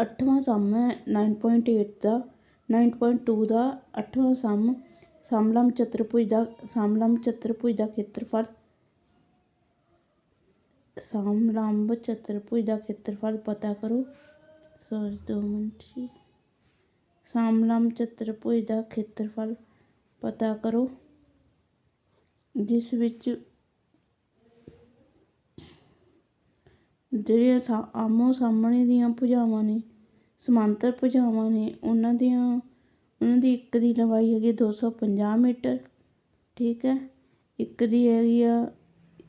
ਅੱਠਵਾਂ ਸਮ ਹੈ 9.8 ਦਾ 9.2 ਦਾ, ਅੱਠਵਾਂ ਸਮ ਸਮਲੰਬ ਚਤੁਰਭੁਜ ਦਾ ਸਮਲੰਬ ਚਤੁਰਭੁਜ ਦਾ ਖੇਤਰਫਲ। ਸਮਲੰਬ ਚਤੁਰਭੁਜ ਦਾ ਖੇਤਰਫਲ ਪਤਾ ਕਰੋ। ਸੌਰੀ, ਦੋ ਮਿੰਟ ਜੀ। ਸਮਲੰਬ ਚਤੁਰਭੁਜ ਦਾ ਖੇਤਰਫਲ ਪਤਾ ਕਰੋ। ਜਿਸ ਵਿੱਚ ਜਿਹੜੀਆਂ ਸਾ ਆਮੋ ਸਾਹਮਣੇ ਦੀਆਂ ਭੁਜਾਵਾਂ ਨੇ, ਸਮਾਂਤਰ ਭੁਜਾਵਾਂ ਨੇ, ਉਹਨਾਂ ਦੀਆਂ, ਉਹਨਾਂ ਦੀ ਇੱਕ ਦੀ ਲੰਬਾਈ ਹੈਗੀ ਦੋ ਸੌ ਪੰਜਾਹ ਮੀਟਰ, ਠੀਕ ਹੈ? ਇੱਕ ਦੀ ਹੈਗੀ ਆ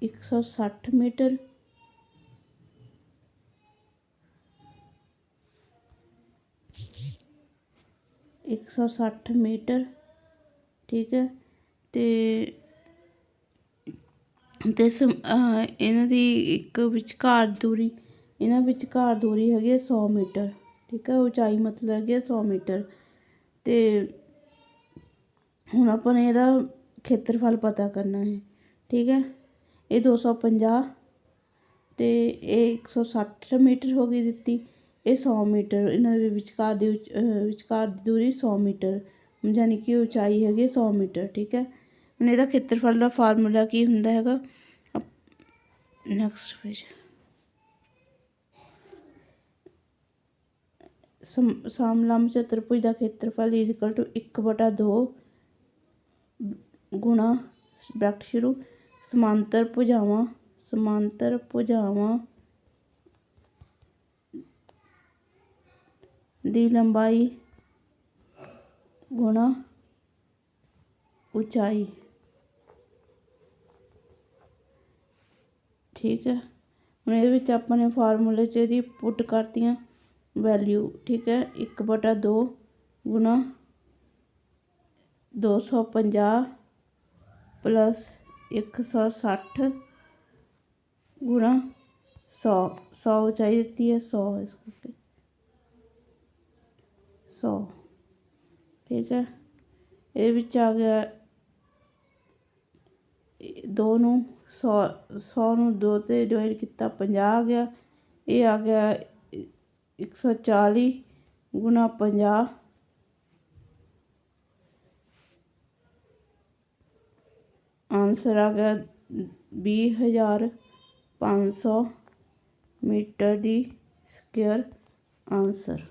ਇੱਕ ਸੌ ਸੱਠ ਮੀਟਰ। ਇੱਕ ਸੌ ਸੱਠ ਮੀਟਰ, ਠੀਕ ਹੈ? ਤੇ ਅਤੇ ਸਮ ਇਹਨਾਂ ਦੀ ਇੱਕ ਵਿਚਕਾਰ ਦੂਰੀ, ਇਹਨਾਂ ਵਿਚਕਾਰ ਦੂਰੀ ਹੈਗੀ ਹੈ ਸੌ ਮੀਟਰ, ਠੀਕ ਹੈ, ਉਚਾਈ ਮਤਲਬ ਹੈਗੀ ਹੈ ਸੌ ਮੀਟਰ। ਅਤੇ ਹੁਣ ਆਪਾਂ ਨੇ ਇਹਦਾ ਖੇਤਰਫਲ ਪਤਾ ਕਰਨਾ ਹੈ, ਠੀਕ ਹੈ। ਇਹ ਦੋ ਸੌ ਪੰਜਾਹ ਤੇ ਇਹ ਇੱਕ ਸੌ ਸੱਠ ਮੀਟਰ ਹੋ ਗਈ ਦਿੱਤੀ। ਇਹ ਸੌ ਮੀਟਰ, ਇਹਨਾਂ ਦੇ ਵਿਚਕਾਰ ਦੀ ਉਚ- ਵਿਚਕਾਰ ਦੀ ਦੂਰੀ ਸੌ ਮੀਟਰ ਯਾਨੀ ਕਿ ਉਚਾਈ ਹੈਗੀ ਹੈ ਸੌ ਮੀਟਰ, ਠੀਕ ਹੈ। ਹੁਣ ਇਹਦਾ ਖੇਤਰਫਲ ਦਾ ਫਾਰਮੂਲਾ ਕੀ ਹੁੰਦਾ ਹੈਗਾ? ਨੈਕਸਟ ਪੇਜ ਸਮਲੰਬ ਚਤੁਰਭੁਜ ਦਾ ਖੇਤਰਫਲ ਇਜ਼ ਇਕੁਅਲ ਟੂ 1 ਬਟਾ 2 ਗੁਣਾ ਬ੍ਰੈਕਟ ਸ਼ੁਰੂ। ਸਮਾਂਤਰ ਭੁਜਾਵਾਂ ਸਮਾਂਤਰ ਭੁਜਾਵਾਂ ਦੀ ਲੰਬਾਈ ਗੁਣਾ ਉਚਾਈ। ਠੀਕ ਹੈ ਹੁਣ ਇਹਦੇ ਵਿੱਚ ਆਪਾਂ ਨੇ ਫਾਰਮੂਲੇ 'ਚ ਇਹਦੀ ਪੁੱਟ ਕਰਤੀਆਂ ਵੈਲਿਊ ਠੀਕ ਹੈ 1 ਬਟਾ 2 ਗੁਣਾ 250 ਪਲੱਸ 160 ਗੁਣਾ 100 100 ਉਚਾਈ ਦਿੱਤੀ ਹੈ 100 ਇਸ ਕਰਕੇ 100 ਠੀਕ ਹੈ ਇਹਦੇ ਵਿੱਚ ਆ ਗਿਆ ਦੋ ਸੌ ਸੌ ਨੂੰ ਦੋ ਤੇ ਡਿਵਾਈਡ ਕੀਤਾ 50 ਆ ਗਿਆ। ਇਹ ਆ ਗਿਆ 140 ਗੁਣਾ 50 ਆਨਸਰ ਆ ਗਿਆ ਵੀਹ ਹਜ਼ਾਰ ਪੰਜ ਸੌ ਮੀਟਰ ਦੀ ਸਕੁਅਰ ਆਨਸਰ